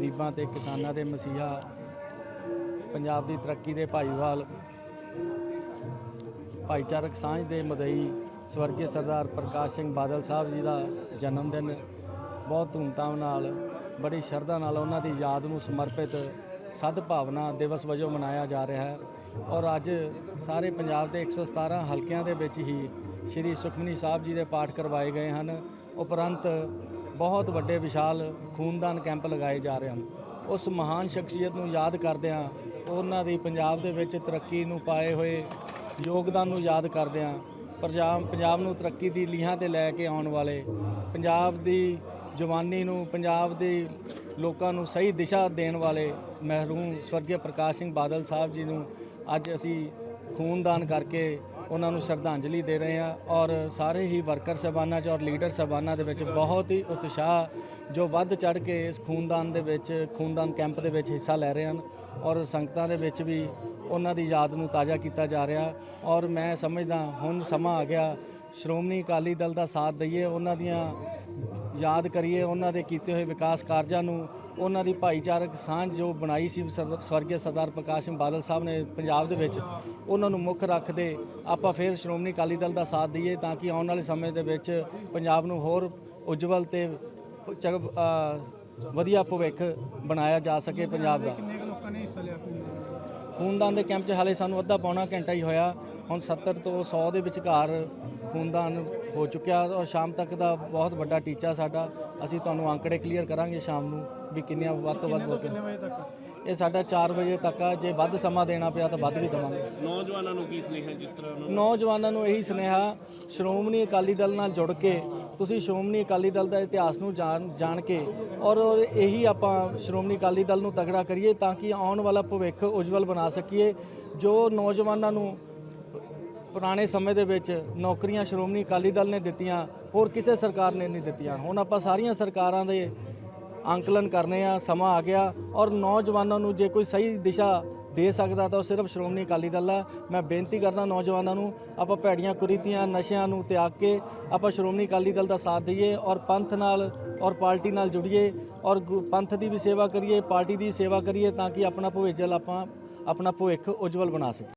ਗਰੀਬਾਂ ਤੇ ਕਿਸਾਨਾਂ ਦੇ ਮਸੀਹਾ, ਪੰਜਾਬ ਦੀ ਤਰੱਕੀ ਦੇ ਭਾਈਵਾਲ, ਭਾਈਚਾਰਕ ਸਾਂਝ ਦੇ ਮਦਈ ਸਵਰਗੀ ਸਰਦਾਰ ਪ੍ਰਕਾਸ਼ ਸਿੰਘ ਬਾਦਲ ਸਾਹਿਬ ਜੀ ਦਾ ਜਨਮ ਦਿਨ ਬਹੁਤ ਧੂਮਧਾਮ ਨਾਲ, ਬੜੀ ਸ਼ਰਧਾ ਨਾਲ ਉਹਨਾਂ ਦੀ ਯਾਦ ਨੂੰ ਸਮਰਪਿਤ ਸਦਭਾਵਨਾ ਦਿਵਸ ਵਜੋਂ ਮਨਾਇਆ ਜਾ ਰਿਹਾ ਹੈ। ਔਰ ਅੱਜ ਸਾਰੇ ਪੰਜਾਬ ਦੇ 117 ਹਲਕਿਆਂ ਦੇ ਵਿੱਚ ਹੀ ਸ੍ਰੀ ਸੁਖਮਨੀ ਸਾਹਿਬ ਜੀ ਦੇ ਪਾਠ ਕਰਵਾਏ ਗਏ ਹਨ। ਉਪਰੰਤ ਬਹੁਤ ਵੱਡੇ, ਵਿਸ਼ਾਲ ਖੂਨਦਾਨ ਕੈਂਪ ਲਗਾਏ ਜਾ ਰਹੇ ਹਨ। ਉਸ ਮਹਾਨ ਸ਼ਖਸੀਅਤ ਨੂੰ ਯਾਦ ਕਰਦਿਆਂ ਉਹਨਾਂ ਦੀ ਪੰਜਾਬ ਦੇ ਵਿੱਚ ਤਰੱਕੀ ਨੂੰ ਪਾਏ ਹੋਏ ਯੋਗਦਾਨ ਨੂੰ ਯਾਦ ਕਰਦਿਆਂ ਪੰਜਾਬ ਪੰਜਾਬ ਨੂੰ ਤਰੱਕੀ ਦੀ ਲੀਹਾਂ ਤੇ ਲੈ ਕੇ ਆਉਣ ਵਾਲੇ, ਪੰਜਾਬ ਦੀ ਜਵਾਨੀ ਨੂੰ, ਪੰਜਾਬ ਦੇ ਲੋਕਾਂ ਨੂੰ ਸਹੀ ਦਿਸ਼ਾ ਦੇਣ ਵਾਲੇ ਮਹਿਰੂਮ ਸਵਰਗੀ ਪ੍ਰਕਾਸ਼ ਸਿੰਘ ਬਾਦਲ ਸਾਹਿਬ ਜੀ ਨੂੰ ਅੱਜ ਅਸੀਂ ਖੂਨਦਾਨ ਕਰਕੇ ਉਹਨਾਂ ਨੂੰ ਸ਼ਰਧਾਂਜਲੀ ਦੇ ਰਹੇ ਹਾਂ ਔਰ ਸਾਰੇ ਹੀ ਵਰਕਰ ਸਹਿਬਾਨਾਂ 'ਚ ਔਰ ਲੀਡਰ ਸਹਿਬਾਨਾਂ ਦੇ ਵਿੱਚ ਬਹੁਤ ਹੀ ਉਤਸ਼ਾਹ ਜੋ ਵੱਧ ਚੜ ਕੇ ਇਸ ਖੂਨਦਾਨ ਦੇ ਵਿੱਚ, ਖੂਨਦਾਨ ਕੈਂਪ ਦੇ ਵਿੱਚ ਹਿੱਸਾ ਲੈ ਰਹੇ ਹਨ ਔਰ ਸੰਗਤਾਂ ਦੇ ਵਿੱਚ ਵੀ ਉਹਨਾਂ ਦੀ ਯਾਦ ਨੂੰ ਤਾਜ਼ਾ ਕੀਤਾ ਜਾ ਰਿਹਾ ਔਰ ਮੈਂ ਸਮਝਦਾ ਹੁਣ ਸਮਾਂ ਆ ਗਿਆ, ਸ਼੍ਰੋਮਣੀ ਅਕਾਲੀ ਦਲ ਦਾ ਸਾਥ ਦਈਏ, ਉਹਨਾਂ ਦੀਆਂ ਯਾਦ ਕਰੀਏ ਉਹਨਾਂ ਦੇ ਕੀਤੇ ਹੋਏ ਵਿਕਾਸ ਕਾਰਜਾਂ ਨੂੰ ਉਹਨਾਂ ਦੀ ਭਾਈਚਾਰਕ ਸਾਂਝ ਜੋ ਬਣਾਈ ਸੀ ਸਵਰਗੀ ਸਰਦਾਰ ਪ੍ਰਕਾਸ਼ ਸਿੰਘ ਬਾਦਲ ਸਾਹਿਬ ਨੇ ਪੰਜਾਬ ਦੇ ਵਿੱਚ ਉਹਨਾਂ ਨੂੰ ਮੁੱਖ ਰੱਖਦੇ ਆਪਾਂ ਫਿਰ ਸ਼੍ਰੋਮਣੀ ਅਕਾਲੀ ਦਲ ਦਾ ਸਾਥ ਦਈਏ ਤਾਂ ਕਿ ਆਉਣ ਵਾਲੇ ਸਮੇਂ ਦੇ ਵਿੱਚ ਪੰਜਾਬ ਨੂੰ ਹੋਰ ਉਜਵਲ ਤੇ ਵਧੀਆ ਭਵਿੱਖ ਬਣਾਇਆ ਜਾ ਸਕੇ ਪੰਜਾਬ ਦਾ। ਕਿੰਨੇ ਕੁ ਲੋਕਾਂ ਨੇ ਹਿੱਸਾ ਲਿਆ? ਖੂਨਦਾਨ ਖੂਨਦਾਨ ਦੇ ਕੈਂਪ 'ਚ ਹਾਲੇ ਸਾਨੂੰ ਅੱਧਾ ਪੌਣਾ ਘੰਟਾ ਹੀ ਹੋਇਆ। ਹੁਣ 70 ਤੋਂ 100 ਦੇ ਵਿਚਕਾਰ ਖੂਨਦਾਨ ਹੋ ਚੁੱਕਿਆ ਔਰ ਸ਼ਾਮ ਤੱਕ ਦਾ ਬਹੁਤ ਵੱਡਾ ਟੀਚਾ ਸਾਡਾ। ਅਸੀਂ ਤੁਹਾਨੂੰ ਅੰਕੜੇ ਕਲੀਅਰ ਕਰਾਂਗੇ ਸ਼ਾਮ ਨੂੰ ਵੀ ਕਿੰਨੀਆਂ ਵੱਧ ਤੋਂ ਵੱਧ ਕਿੰਨੇ ਵਜੇ ਤੱਕ? ਇਹ ਸਾਡਾ 4 ਵਜੇ ਤੱਕ ਆ। ਜੇ ਵੱਧ ਸਮਾਂ ਦੇਣਾ ਪਿਆ ਤਾਂ ਵੱਧ ਵੀ ਦੇਵਾਂਗੇ। ਨੌਜਵਾਨਾਂ ਨੂੰ ਕੀ ਸੁਨੇਹਾ ਜਿਸ ਤਰ੍ਹਾਂ ਉਹਨਾਂ ਨੌਜਵਾਨਾਂ ਨੂੰ ਇਹੀ ਸੁਨੇਹਾ ਸ਼੍ਰੋਮਣੀ ਅਕਾਲੀ ਦਲ ਨਾਲ ਜੁੜ ਕੇ ਤੁਸੀਂ ਸ਼੍ਰੋਮਣੀ ਅਕਾਲੀ ਦਲ ਦਾ ਇਤਿਹਾਸ ਨੂੰ ਜਾਣ ਜਾਣ ਕੇ ਔਰ ਇਹੀ ਆਪਾਂ ਸ਼੍ਰੋਮਣੀ ਅਕਾਲੀ ਦਲ ਨੂੰ ਤਗੜਾ ਕਰੀਏ ਤਾਂ ਕਿ ਆਉਣ ਵਾਲਾ ਭਵਿੱਖ ਉਜਵਲ ਬਣਾ ਸਕੀਏ। ਜੋ ਨੌਜਵਾਨਾਂ ਨੂੰ ਪੁਰਾਣੇ ਸਮੇਂ ਦੇ ਵਿੱਚ ਨੌਕਰੀਆਂ ਸ਼੍ਰੋਮਣੀ ਅਕਾਲੀ ਦਲ ਨੇ ਦਿੱਤੀਆਂ, ਹੋਰ ਕਿਸੇ ਸਰਕਾਰ ਨੇ ਨਹੀਂ ਦਿੱਤੀਆਂ। ਹੁਣ ਆਪਾਂ ਸਾਰੀਆਂ ਸਰਕਾਰਾਂ ਦੇ ਅੰਕਲਨ ਕਰਨੇ ਆ, ਸਮਾਂ ਆ ਗਿਆ ਔਰ ਨੌਜਵਾਨਾਂ ਨੂੰ ਜੇ ਕੋਈ ਸਹੀ ਦਿਸ਼ਾ ਦੇ ਸਕਦਾ ਤਾਂ ਉਹ ਸਿਰਫ ਸ਼੍ਰੋਮਣੀ ਅਕਾਲੀ ਦਲ ਆ। ਮੈਂ ਬੇਨਤੀ ਕਰਦਾ ਨੌਜਵਾਨਾਂ ਨੂੰ, ਆਪਾਂ ਭੈੜੀਆਂ ਕੁਰੀਤੀਆਂ, ਨਸ਼ਿਆਂ ਨੂੰ ਤਿਆਗ ਕੇ ਆਪਾਂ ਸ਼੍ਰੋਮਣੀ ਅਕਾਲੀ ਦਲ ਦਾ ਸਾਥ ਦਈਏ ਔਰ ਪੰਥ ਨਾਲ ਔਰ ਪਾਰਟੀ ਨਾਲ ਜੁੜੀਏ ਔਰ ਗੁ- ਪੰਥ ਦੀ ਵੀ ਸੇਵਾ ਕਰੀਏ, ਪਾਰਟੀ ਦੀ ਸੇਵਾ ਕਰੀਏ ਤਾਂ ਕਿ ਆਪਣਾ ਭਵਿੱਖ ਆਪਾਂ, ਆਪਣਾ ਭਵਿੱਖ ਉਜਵਲ ਬਣਾ ਸਕੀਏ।